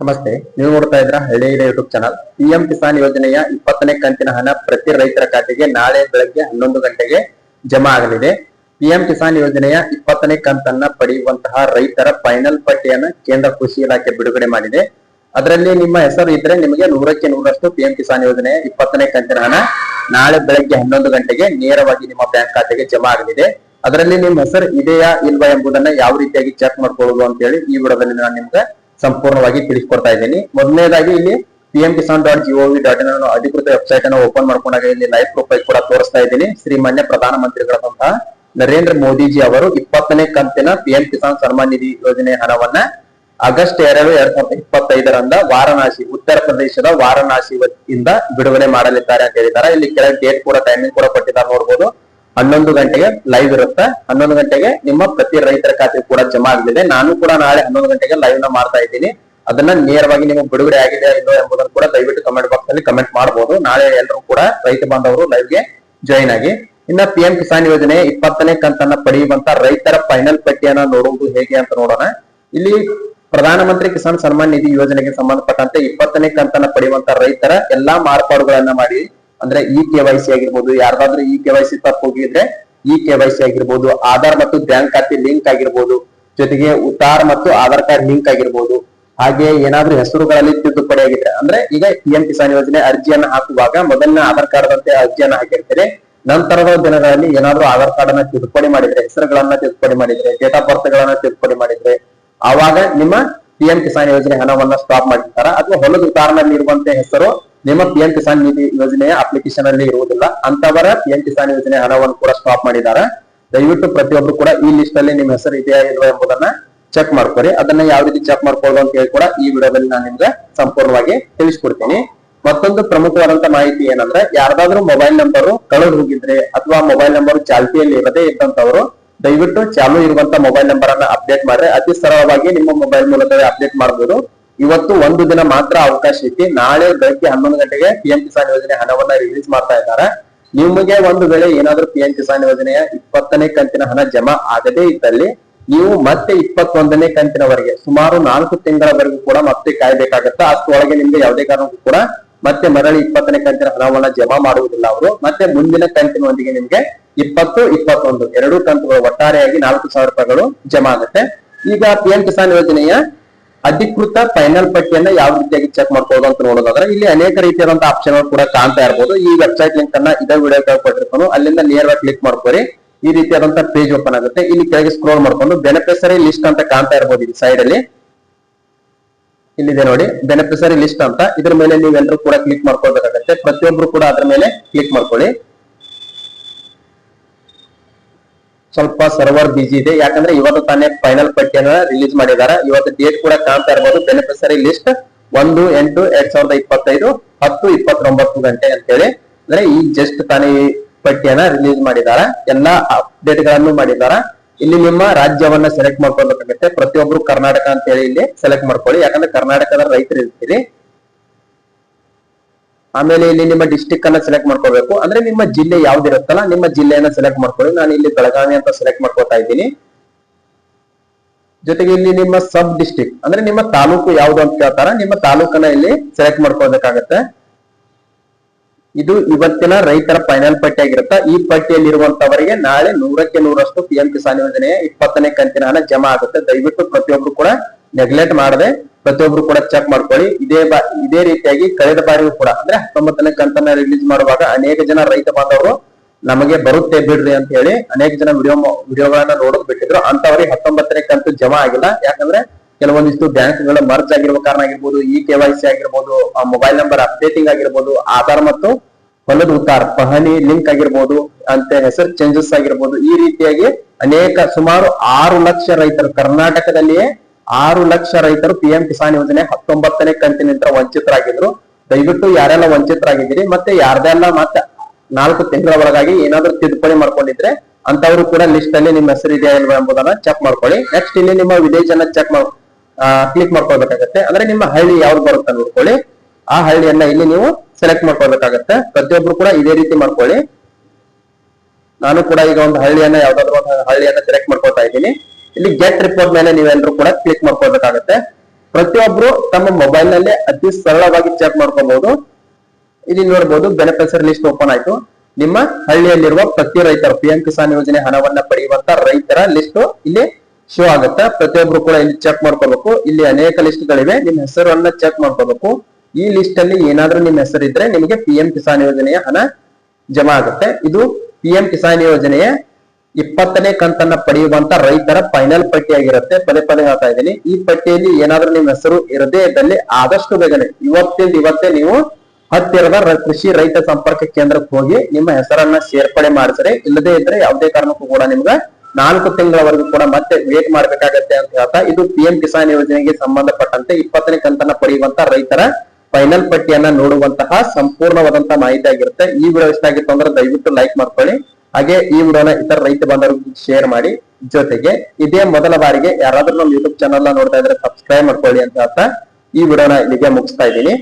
ನಮಸ್ತೆ, ನೀವು ನೋಡ್ತಾ ಇದ್ರ ಹಳ್ಳಿ ಯೂಟ್ಯೂಬ್ ಚಾನಲ್ ಪಿಎಂ ಕಿಸಾನ್ ಯೋಜನೆಯ ಇಪ್ಪತ್ತನೇ ಕಂತಿನ ಹಣ ಪ್ರತಿ ರೈತರ ಖಾತೆಗೆ ನಾಳೆ ಬೆಳಗ್ಗೆ ಹನ್ನೊಂದು ಗಂಟೆಗೆ ಜಮಾ ಆಗಲಿದೆ. ಪಿಎಂ ಕಿಸಾನ್ ಯೋಜನೆಯ ಇಪ್ಪತ್ತನೇ ಕಂತನ್ನ ಪಡೆಯುವಂತಹ ರೈತರ ಫೈನಲ್ ಪಟ್ಟಿಯನ್ನು ಕೇಂದ್ರ ಕೃಷಿ ಇಲಾಖೆ ಬಿಡುಗಡೆ ಮಾಡಿದೆ. ಅದರಲ್ಲಿ ನಿಮ್ಮ ಹೆಸರು ಇದ್ರೆ ನಿಮಗೆ ನೂರಕ್ಕೆ ನೂರಷ್ಟು ಪಿಎಂ ಕಿಸಾನ್ ಯೋಜನೆಯ ಇಪ್ಪತ್ತನೇ ಕಂತಿನ ಹಣ ನಾಳೆ ಬೆಳಗ್ಗೆ ಹನ್ನೊಂದು ಗಂಟೆಗೆ ನೇರವಾಗಿ ನಿಮ್ಮ ಬ್ಯಾಂಕ್ ಖಾತೆಗೆ ಜಮಾ ಆಗಲಿದೆ. ಅದರಲ್ಲಿ ನಿಮ್ಮ ಹೆಸರು ಇದೆಯಾ ಇಲ್ವಾ ಎಂಬುದನ್ನ ಯಾವ ರೀತಿಯಾಗಿ ಚೆಕ್ ಮಾಡ್ಕೊಳ್ಳೋದು ಅಂತ ಹೇಳಿ ಈ ವಿಡಿಯೋದಲ್ಲಿ ನಾನು ನಿಮ್ಗೆ ಸಂಪೂರ್ಣವಾಗಿ ತಿಳಿಸ್ಕೊಡ್ತಾ ಇದ್ದೀನಿ. ಮೊದಲನೇದಾಗಿ ಇಲ್ಲಿ PM Kisan dot G O V dot in ಅಧಿಕೃತ ವೆಬ್ಸೈಟ್ ಅನ್ನು ಓಪನ್ ಮಾಡ್ಕೊಂಡಾಗ ಇಲ್ಲಿ ಲೈವ್ ಪ್ರೊಫೈಲ್ ಕೂಡ ತೋರಿಸ್ತಾ ಇದ್ದೀನಿ. ಶ್ರೀಮಾನ್ಯ ಪ್ರಧಾನಮಂತ್ರಿಗಳಾದಂತಹ ನರೇಂದ್ರ ಮೋದಿಜಿ ಅವರು ಇಪ್ಪತ್ತನೇ ಕಂತಿನ ಪಿ ಎಂ ಕಿಸಾನ್ ಸನ್ಮಾನ್ ನಿಧಿ ಯೋಜನೆ ಹಣವನ್ನ ಆಗಸ್ಟ್ ಎರಡು, ಎರಡ್ ಸಾವಿರದ ಇಪ್ಪತ್ತೈದರಂದ ವಾರಣಾಸಿ, ಉತ್ತರ ಪ್ರದೇಶದ ವಾರಣಾಸಿ ಇಂದ ಬಿಡುಗಡೆ ಮಾಡಲಿದ್ದಾರೆ ಅಂತ ಹೇಳಿದ್ದಾರೆ. ಇಲ್ಲಿ ಕೆಳಗೆ ಡೇಟ್ ಕೂಡ ಟೈಮಿಂಗ್ ಕೂಡ ಕೊಟ್ಟಿದ್ದಾರೆ ನೋಡ್ಬೋದು. ಹನ್ನೊಂದು ಗಂಟೆಗೆ ಲೈವ್ ಇರುತ್ತೆ. ಹನ್ನೊಂದು ಗಂಟೆಗೆ ನಿಮ್ಮ ಪ್ರತಿ ರೈತರ ಖಾತೆ ಕೂಡ ಜಮಾ ಆಗಲಿದೆ. ನಾನು ಕೂಡ ನಾಳೆ ಹನ್ನೊಂದು ಗಂಟೆಗೆ ಲೈವ್ನ ಮಾಡ್ತಾ ಇದ್ದೀನಿ. ಅದನ್ನ ನೇರವಾಗಿ ನಿಮಗೆ ಬಿಡುಗಡೆ ಆಗಿದೆ ಇಲ್ಲೋ ಎಂಬುದನ್ನು ಕೂಡ ದಯವಿಟ್ಟು ಕಮೆಂಟ್ ಬಾಕ್ಸ್ ಅಲ್ಲಿ ಕಮೆಂಟ್ ಮಾಡಬಹುದು ನಾಳೆ ಎಲ್ಲರೂ ಕೂಡ ರೈತ ಬಾಂಧವರು ಲೈವ್ಗೆ ಜಾಯಿನ್ ಆಗಿ. ಇನ್ನ ಪಿಎಂ ಕಿಸಾನ್ ಯೋಜನೆ ಇಪ್ಪತ್ತನೇ ಕಂತನ್ನ ಪಡೆಯುವಂತ ರೈತರ ಫೈನಲ್ ಪಟ್ಟಿಯನ್ನ ನೋಡುವುದು ಹೇಗೆ ಅಂತ ನೋಡೋಣ. ಇಲ್ಲಿ ಪ್ರಧಾನಮಂತ್ರಿ ಕಿಸಾನ್ ಸನ್ಮಾನ್ ನಿಧಿ ಯೋಜನೆಗೆ ಸಂಬಂಧಪಟ್ಟಂತೆ ಇಪ್ಪತ್ತನೇ ಕಂತನ್ನ ಪಡೆಯುವಂತ ರೈತರ ಎಲ್ಲಾ ಮಾರ್ಪಾಡುಗಳನ್ನ ಮಾಡಿ. ಅಂದ್ರೆ ಇ ಕೆ ವೈ ಸಿ ಆಗಿರ್ಬೋದು, ಯಾರ್ದಾದ್ರೂ ಇ ಕೆ ವೈ ಸಿ ತಪ್ಪು ಹೋಗಿದ್ರೆ ಇ ಕೆ ವೈ ಸಿ ಆಗಿರ್ಬೋದು, ಆಧಾರ್ ಮತ್ತು ಬ್ಯಾಂಕ್ ಖಾತೆ ಲಿಂಕ್ ಆಗಿರ್ಬೋದು, ಜೊತೆಗೆ ಉತ್ತಾರ್ ಮತ್ತು ಆಧಾರ್ ಕಾರ್ಡ್ ಲಿಂಕ್ ಆಗಿರ್ಬೋದು, ಹಾಗೆ ಏನಾದ್ರೂ ಹೆಸರುಗಳಲ್ಲಿ ತಿದ್ದುಪಡಿ ಆಗಿದ್ರೆ, ಅಂದ್ರೆ ಈಗ ಪಿ ಎಂ ಕಿಸಾನ್ ಯೋಜನೆ ಅರ್ಜಿಯನ್ನು ಹಾಕುವಾಗ ಮೊದಲನೇ ಆಧಾರ್ ಕಾರ್ಡ್ ಅಂತೆ ಅರ್ಜಿಯನ್ನ ಹಾಕಿರ್ತಾರೆ, ನಂತರದ ದಿನಗಳಲ್ಲಿ ಏನಾದ್ರೂ ಆಧಾರ್ ಕಾರ್ಡ್ ಅನ್ನ ತಿದ್ದುಪಡಿ ಮಾಡಿದ್ರೆ, ಹೆಸರುಗಳನ್ನ ತಿದ್ದುಪಡಿ ಮಾಡಿದ್ರೆ, ಡೇಟ್ ಆಫ್ ಬರ್ತ್ ಗಳನ್ನ ತಿದ್ದುಪಡಿ ಮಾಡಿದ್ರೆ, ಆವಾಗ ನಿಮ್ಮ ಪಿ ಎಂ ಕಿಸಾನ್ ಯೋಜನೆ ಹಣವನ್ನ ಸ್ಟಾಪ್ ಮಾಡಿರ್ತಾರ, ಅಥವಾ ಹೊಲದ ಉದಾಹರಣೆಯಲ್ಲಿ ಇರುವಂತಹ ಹೆಸರು ನಿಮ್ಮ ಪಿ ಎಂ ಕಿಸಾನ್ ನಿಧಿ ಯೋಜನೆಯ ಅಪ್ಲಿಕೇಶನ್ ಅಲ್ಲಿ ಇರುವುದಿಲ್ಲ. ಅಂತವರ ಪಿ ಎಂ ಕಿಸಾನ್ ಯೋಜನೆ ಹಣವನ್ನು ಕೂಡ ಸ್ಟಾಪ್ ಮಾಡಿದ್ದಾರೆ. ದಯವಿಟ್ಟು ಪ್ರತಿಯೊಬ್ರು ಕೂಡ ಈ ಲಿಸ್ಟ್ ಅಲ್ಲಿ ನಿಮ್ಮ ಹೆಸರು ಇದೆಯಾ ಇಲ್ವಾ ಎಂಬುದನ್ನ ಚೆಕ್ ಮಾಡ್ಕೊರಿ ಅದನ್ನ ಯಾವ ರೀತಿ ಚೆಕ್ ಮಾಡ್ಕೊಳ್ಳೋದು ಅಂತ ಹೇಳಿ ಕೂಡ ಈ ವಿಡಿಯೋದಲ್ಲಿ ನಾನು ನಿಮ್ಗೆ ಸಂಪೂರ್ಣವಾಗಿ ತಿಳಿಸ್ಕೊಡ್ತೀನಿ. ಮತ್ತೊಂದು ಪ್ರಮುಖವಾದಂತ ಮಾಹಿತಿ ಏನಂದ್ರೆ, ಯಾರ್ದಾದ್ರೂ ಮೊಬೈಲ್ ನಂಬರ್ ಕಳೆದು ಹೋಗಿದ್ರೆ ಅಥವಾ ಮೊಬೈಲ್ ನಂಬರ್ ಚಾಲ್ತಿಯಲ್ಲಿ ಇರದೇ ಇದ್ದಂತವರು, ದಯವಿಟ್ಟು ಚಾಲು ಇರುವಂತ ಮೊಬೈಲ್ ನಂಬರ್ ಅನ್ನ ಅಪ್ಡೇಟ್ ಮಾಡ್ರೆ ಅತಿ ಸರಳವಾಗಿ ನಿಮ್ಮ ಮೊಬೈಲ್ ಮೂಲಕವೇ ಅಪ್ಡೇಟ್ ಮಾಡಬಹುದು ಇವತ್ತು ಒಂದು ದಿನ ಮಾತ್ರ ಅವಕಾಶ ಐತಿ. ನಾಳೆ ಬೆಳಗ್ಗೆ ಹನ್ನೊಂದು ಗಂಟೆಗೆ ಪಿಎಂ ಕಿಸಾನ್ ಯೋಜನೆ ಹಣವನ್ನ ರಿಲೀಸ್ ಮಾಡ್ತಾ ಇದ್ದಾರೆ. ನಿಮಗೆ ಒಂದು ವೇಳೆ ಏನಾದ್ರೂ ಪಿಎಂ ಕಿಸಾನ್ ಯೋಜನೆಯ ಇಪ್ಪತ್ತನೇ ಕಂತಿನ ಹಣ ಜಮಾ ಆಗದೇ ಇದ್ದಲ್ಲಿ ನೀವು ಮತ್ತೆ ಇಪ್ಪತ್ತೊಂದನೇ ಕಂತಿನವರೆಗೆ ಸುಮಾರು ನಾಲ್ಕು ತಿಂಗಳವರೆಗೂ ಕೂಡ ಮತ್ತೆ ಕಾಯ್ಬೇಕಾಗತ್ತೆ? ಅಷ್ಟೊಳಗೆ ನಿಮ್ಗೆ ಯಾವುದೇ ಕಾರಣಕ್ಕೂ ಕೂಡ ಮತ್ತೆ ಮರಳಿ ಇಪ್ಪತ್ತನೇ ಕಂತಿನ ಹಣವನ್ನ ಜಮಾ ಮಾಡುವುದಿಲ್ಲ ಅವರು. ಮತ್ತೆ ಮುಂದಿನ ಕಂತಿನೊಂದಿಗೆ ನಿಮ್ಗೆ ಇಪ್ಪತ್ತು, ಇಪ್ಪತ್ತೊಂದು, ಎರಡು ಕಂತುಗಳು ಒಟ್ಟಾರೆಯಾಗಿ ನಾಲ್ಕು ಸಾವಿರ ರೂಪಾಯಿಗಳು ಜಮಾ ಆಗುತ್ತೆ. ಈಗ ಪಿಎಂ ಕಿಸಾನ್ ಯೋಜನೆಯ ಅಧಿಕೃತ ಫೈನಲ್ ಪಟ್ಟಿಯನ್ನ ಯಾವ ರೀತಿಯಾಗಿ ಚೆಕ್ ಮಾಡ್ಬೋದು ಅಂತ ನೋಡೋದಾದ್ರೆ ಇಲ್ಲಿ ಅನೇಕ ರೀತಿಯಾದಂತಹ ಆಪ್ಷನ್ ಕೂಡ ಕಾಣ್ತಾ ಇರಬಹುದು ಈ ವೆಬ್ಸೈಟ್ ಲಿಂಕ್ ಅನ್ನ ಇದೇ ವಿಡಿಯೋ ಕೊಟ್ಟಿರ್ತಾನು. ಅಲ್ಲಿಂದ ನೇರವಾಗಿ ಕ್ಲಿಕ್ ಮಾಡ್ಕೊರಿ. ಈ ರೀತಿಯಾದಂತಹ ಪೇಜ್ ಓಪನ್ ಆಗುತ್ತೆ. ಇಲ್ಲಿ ಕೆಳಗೆ ಸ್ಕ್ರೋಲ್ ಮಾಡ್ಕೊಂಡು ಬೆನಿಫಿಷರಿ ಲಿಸ್ಟ್ ಅಂತ ಕಾಣ್ತಾ ಇರಬಹುದು ಈ ಸೈಡ್ ಅಲ್ಲಿ. ಇಲ್ಲಿದೆ ನೋಡಿ ಬೆನಿಫಿಷರಿ ಲಿಸ್ಟ್ ಅಂತ. ಇದ್ರ ಮೇಲೆ ನೀವೆಲ್ಲರೂ ಕೂಡ ಕ್ಲಿಕ್ ಮಾಡ್ಕೊಳ್ಬೇಕಾಗತ್ತೆ. ಪ್ರತಿಯೊಬ್ರು ಕೂಡ ಅದ್ರ ಮೇಲೆ ಕ್ಲಿಕ್ ಮಾಡ್ಕೊಳ್ಳಿ. ಸ್ವಲ್ಪ ಸರ್ವರ್ ಬಿಜಿ ಇದೆ. ಯಾಕಂದ್ರೆ ಇವತ್ತು ತಾನೇ ಫೈನಲ್ ಪಟ್ಟಿಯನ್ನ ರಿಲೀಸ್ ಮಾಡಿದ್ದಾರೆ. ಇವತ್ತು ಡೇಟ್ ಕೂಡ ಕಾಣ್ತಾ ಇರಬಹುದು ಬೆನಿಫಿಷರಿ ಲಿಸ್ಟ್ ಒಂದು, ಎಂಟು, ಎರಡ್ ಸಾವಿರದ ಇಪ್ಪತ್ತೈದು, ಹತ್ತು, ಇಪ್ಪತ್ತೊಂಬತ್ತು ಗಂಟೆ ಅಂತೇಳಿ ಅಂದ್ರೆ ಈ ಜಸ್ಟ್ ತಾನೇ ಪಟ್ಟಿಯನ್ನ ರಿಲೀಸ್ ಮಾಡಿದ್ದಾರೆ. ಎಲ್ಲಾ ಅಪ್ಡೇಟ್ಗಳನ್ನು ಮಾಡಿದ್ದಾರೆ. ಇಲ್ಲಿ ನಿಮ್ಮ ರಾಜ್ಯವನ್ನ ಸೆಲೆಕ್ಟ್ ಮಾಡ್ಕೊಳ್ಬೇಕಾಗುತ್ತೆ. ಪ್ರತಿಯೊಬ್ರು ಕರ್ನಾಟಕ ಅಂತ ಹೇಳಿ ಇಲ್ಲಿ ಸೆಲೆಕ್ಟ್ ಮಾಡ್ಕೊಳ್ಳಿ. ಯಾಕಂದ್ರೆ ಕರ್ನಾಟಕದ ರೈತರು ಇರ್ತೀರಿ ಆಮೇಲೆ ಇಲ್ಲಿ ನಿಮ್ಮ ಡಿಸ್ಟಿಕ್ ಅನ್ನ ಸೆಲೆಕ್ಟ್ ಮಾಡ್ಕೋಬೇಕು. ಅಂದ್ರೆ ನಿಮ್ಮ ಜಿಲ್ಲೆ ಯಾವ್ದಿರುತ್ತಲ್ಲ ನಿಮ್ಮ ಜಿಲ್ಲೆಯನ್ನ ಸೆಲೆಕ್ಟ್ ಮಾಡ್ಕೊಳ್ಳಿ. ನಾನು ಇಲ್ಲಿ ಬೆಳಗಾವಿ ಅಂತ ಸೆಲೆಕ್ಟ್ ಮಾಡ್ಕೋತಾ ಇದ್ದೀನಿ. ಜೊತೆಗೆ ಇಲ್ಲಿ ನಿಮ್ಮ ಸಬ್ ಡಿಸ್ಟಿಕ್ ಅಂದ್ರೆ ನಿಮ್ಮ ತಾಲೂಕು ಯಾವ್ದು ಅಂತ ಕೇಳ್ತಾರ? ನಿಮ್ಮ ತಾಲೂಕನ್ನ ಇಲ್ಲಿ ಸೆಲೆಕ್ಟ್ ಮಾಡ್ಕೋಬೇಕಾಗತ್ತೆ ಇದು ಇವತ್ತಿನ ರೈತರ ಫೈನಲ್ ಪಟ್ಟಿ ಆಗಿರುತ್ತೆ ಈ ಪಟ್ಟಿಯಲ್ಲಿರುವಂತವರಿಗೆ ನಾಳೆ ನೂರಕ್ಕೆ ನೂರಷ್ಟು ಪಿಎಂ ಕಿಸಾನ್ ಯೋಜನೆಯ ಇಪ್ಪತ್ತನೇ ಕಂತಿನ ಹಣ ಜಮಾ ಆಗುತ್ತೆ. ದಯವಿಟ್ಟು ಪ್ರತಿಯೊಬ್ರು ಕೂಡ ನೆಗ್ಲೆಕ್ಟ್ ಮಾಡದೆ ಪ್ರತಿಯೊಬ್ರು ಕೂಡ ಚೆಕ್ ಮಾಡ್ಕೊಳ್ಳಿ. ಇದೇ ಬಾ, ಇದೇ ರೀತಿಯಾಗಿ ಕಳೆದ ಬಾರಿಯೂ ಕೂಡ, ಅಂದ್ರೆ ಹತ್ತೊಂಬತ್ತನೇ ಕಂತನ್ನ ರಿಲೀಸ್ ಮಾಡುವಾಗ ಅನೇಕ ಜನ ರೈತ ಬಾಂಧವರು ನಮಗೆ ಬರುತ್ತೆ ಬಿಡ್ರಿ ಅಂತ ಹೇಳಿ ಅನೇಕ ಜನ ವಿಡಿಯೋ ವಿಡಿಯೋಗಳನ್ನ ನೋಡೋದ್ ಬಿಟ್ಟಿದ್ರು. ಅಂತವರಿಗೆ ಹತ್ತೊಂಬತ್ತನೇ ಕಂತು ಜಮಾ ಆಗಿಲ್ಲ. ಯಾಕಂದ್ರೆ ಕೆಲವೊಂದಿಷ್ಟು ಬ್ಯಾಂಕ್ಗಳು ಮರ್ಜ್ ಆಗಿರುವ ಕಾರಣ ಆಗಿರ್ಬೋದು ಇ ಕೆ ವೈ ಸಿ ಆಗಿರ್ಬೋದು ಮೊಬೈಲ್ ನಂಬರ್ ಅಪ್ಡೇಟಿಂಗ್ ಆಗಿರ್ಬೋದು, ಆಧಾರ್ ಮತ್ತು ಹೊಲದ ಉತ್ತಾರ, ಪಹಣಿ ಲಿಂಕ್ ಆಗಿರ್ಬೋದು, ಅಂತ ಹೆಸರು ಚೇಂಜಸ್ ಆಗಿರ್ಬೋದು, ಈ ರೀತಿಯಾಗಿ ಅನೇಕ ಸುಮಾರು ಆರು ಲಕ್ಷ ರೈತರು ಕರ್ನಾಟಕದಲ್ಲಿಯೇ ಆರು ಲಕ್ಷ ರೈತರು ಪಿ ಎಂ ಕಿಸಾನ್ ಯೋಜನೆ ಹತ್ತೊಂಬತ್ತನೇ ಕಂತಿನಿಂದ ವಂಚಿತರಾಗಿದ್ರು. ದಯವಿಟ್ಟು ಯಾರೆಲ್ಲ ವಂಚಿತರಾಗಿದ್ದೀರಿ ಮತ್ತೆ ಯಾರ್ದೆಲ್ಲ ಮತ್ತೆ ನಾಲ್ಕು ತಿಂಗಳ ಒಳಗಾಗಿ ಏನಾದ್ರೂ ತಿದ್ದುಪಡಿ ಮಾಡ್ಕೊಂಡಿದ್ರೆ ಅಂತವ್ರು ಕೂಡ ಲಿಸ್ಟ್ ಅಲ್ಲಿ ನಿಮ್ಮ ಹೆಸರು ಇದೆಯಾ ಇಲ್ವಾ ಎಂಬುದನ್ನ ಚೆಕ್ ಮಾಡ್ಕೊಳ್ಳಿ. ನೆಕ್ಸ್ಟ್ ಇಲ್ಲಿ ನಿಮ್ಮ ಅನ್ನ ಚೆಕ್ ಮಾಡ್ ಕ್ಲಿಕ್ ಮಾಡ್ಕೊಳ್ಬೇಕಾಗತ್ತೆ. ಅಂದ್ರೆ ನಿಮ್ಮ ಹಳ್ಳಿ ಯಾವ್ದು ಬರುತ್ತೆ ನೋಡ್ಕೊಳ್ಳಿ. ಆ ಹಳ್ಳಿಯನ್ನ ಇಲ್ಲಿ ನೀವು ಸೆಲೆಕ್ಟ್ ಮಾಡ್ಕೊಳ್ಬೇಕಾಗತ್ತೆ. ಪ್ರತಿಯೊಬ್ರು ಕೂಡ ಇದೇ ರೀತಿ ಮಾಡ್ಕೊಳ್ಳಿ. ನಾನು ಕೂಡ ಈಗ ಒಂದು ಹಳ್ಳಿಯನ್ನ ಯಾವ್ದಾದ್ರು ಹಳ್ಳಿಯನ್ನ ಸೆಲೆಕ್ಟ್ ಮಾಡ್ಕೊಳ್ತಾ ಇದ್ದೀನಿ. ಇಲ್ಲಿ ಗೆಟ್ ರಿಪೋರ್ಟ್ ಮೇಲೆ ನೀವೆಲ್ಲರೂ ಕೂಡ ಕ್ಲಿಕ್ ಮಾಡ್ಕೊಳ್ಬೇಕಾಗತ್ತೆ. ಪ್ರತಿಯೊಬ್ರು ತಮ್ಮ ಮೊಬೈಲ್ ನಲ್ಲೇ ಅತಿ ಸರಳವಾಗಿ ಚೆಕ್ ಮಾಡ್ಕೋಬಹುದು ಇಲ್ಲಿ ನೋಡಬಹುದು ಬೆನಿಫಿಷರಿ ಲಿಸ್ಟ್ ಓಪನ್ ಆಯ್ತು. ನಿಮ್ಮ ಹಳ್ಳಿಯಲ್ಲಿರುವ ಪ್ರತಿ ರೈತರ ಪಿ ಎಂ ಕಿಸಾನ್ ಯೋಜನೆ ಹಣವನ್ನ ಪಡೆಯುವಂತ ರೈತರ ಲಿಸ್ಟ್ ಇಲ್ಲಿ ಶೋ ಆಗುತ್ತೆ. ಪ್ರತಿಯೊಬ್ರು ಕೂಡ ಇಲ್ಲಿ ಚೆಕ್ ಮಾಡ್ಕೋಬೇಕು. ಇಲ್ಲಿ ಅನೇಕ ಲಿಸ್ಟ್ ಗಳಿವೆ. ನಿಮ್ಮ ಹೆಸರನ್ನ ಚೆಕ್ ಮಾಡ್ಕೋಬೇಕು. ಈ ಲಿಸ್ಟ್ ಅಲ್ಲಿ ಏನಾದ್ರೂ ನಿಮ್ಮ ಹೆಸರಿದ್ರೆ ನಿಮಗೆ ಪಿ ಕಿಸಾನ್ ಯೋಜನೆಯ ಹಣ ಜಮಾ ಆಗುತ್ತೆ. ಇದು ಪಿ ಕಿಸಾನ್ ಯೋಜನೆಯ ಇಪ್ಪತ್ತನೇ ಕಂತನ್ನ ಪಡೆಯುವಂತ ರೈತರ ಫೈನಲ್ ಪಟ್ಟಿಯಾಗಿರುತ್ತೆ. ಪದೇ ಪದೇ ಹೇಳ್ತಾ ಇದ್ದೀನಿ. ಈ ಪಟ್ಟಿಯಲ್ಲಿ ಏನಾದ್ರೂ ನಿಮ್ಮ ಹೆಸರು ಇರದೇ ಇದ್ದಲ್ಲಿ ಆದಷ್ಟು ಬೇಗನೆ ಇವತ್ತಿಂದ ಇವತ್ತೇ ನೀವು ಹತ್ತಿರದ ಕೃಷಿ ರೈತ ಸಂಪರ್ಕ ಕೇಂದ್ರಕ್ಕೆ ಹೋಗಿ ನಿಮ್ಮ ಹೆಸರನ್ನ ಸೇರ್ಪಡೆ ಮಾಡಿಸ್ರಿ. ಇಲ್ಲದೇ ಇದ್ರೆ ಯಾವುದೇ ಕಾರಣಕ್ಕೂ ಕೂಡ ನಿಮ್ಗೆ ನಾಲ್ಕು ತಿಂಗಳವರೆಗೂ ಕೂಡ ಮತ್ತೆ ವೇಟ್ ಮಾಡ್ಬೇಕಾಗತ್ತೆ ಅಂತ ಹೇಳ್ತಾ ಇದು ಪಿ ಎಂ ಕಿಸಾನ್ ಯೋಜನೆಗೆ ಸಂಬಂಧಪಟ್ಟಂತೆ ಇಪ್ಪತ್ತನೇ ಕಂತನ್ನ ಪಡೆಯುವಂತ ರೈತರ ಫೈನಲ್ ಪಟ್ಟಿಯನ್ನ ನೋಡುವಂತಹ ಸಂಪೂರ್ಣವಾದಂತಹ ಮಾಹಿತಿ ಆಗಿರುತ್ತೆ. ಈ ವಿಡಿಯೋ ಇಷ್ಟ ಆಗಿತ್ತು ಅಂದ್ರೆ ದಯವಿಟ್ಟು ಲೈಕ್ ಮಾಡ್ಕೊಳ್ಳಿ. ಹಾಗೆ ಈ ವಿಡಿಯೋನ ಇತರ ರೈತ ಬಾಂಧವರಿಗೆ ಶೇರ್ ಮಾಡಿ. ಜೊತೆಗೆ ಇದೇ ಮೊದಲ ಬಾರಿಗೆ ಯಾರಾದ್ರೂ ನಮ್ಮ ಯೂಟ್ಯೂಬ್ ಚಾನಲ್ ನೋಡ್ತಾ ಇದ್ರೆ ಸಬ್ಸ್ಕ್ರೈಬ್ ಮಾಡ್ಕೊಳ್ಳಿ ಅಂತ ಹೇಳ್ತಾ ಈ ವಿಡಿಯೋನ ಇಲ್ಲಿಗೆ ಮುಗಿಸ್ತಾ ಇದ್ದೀನಿ.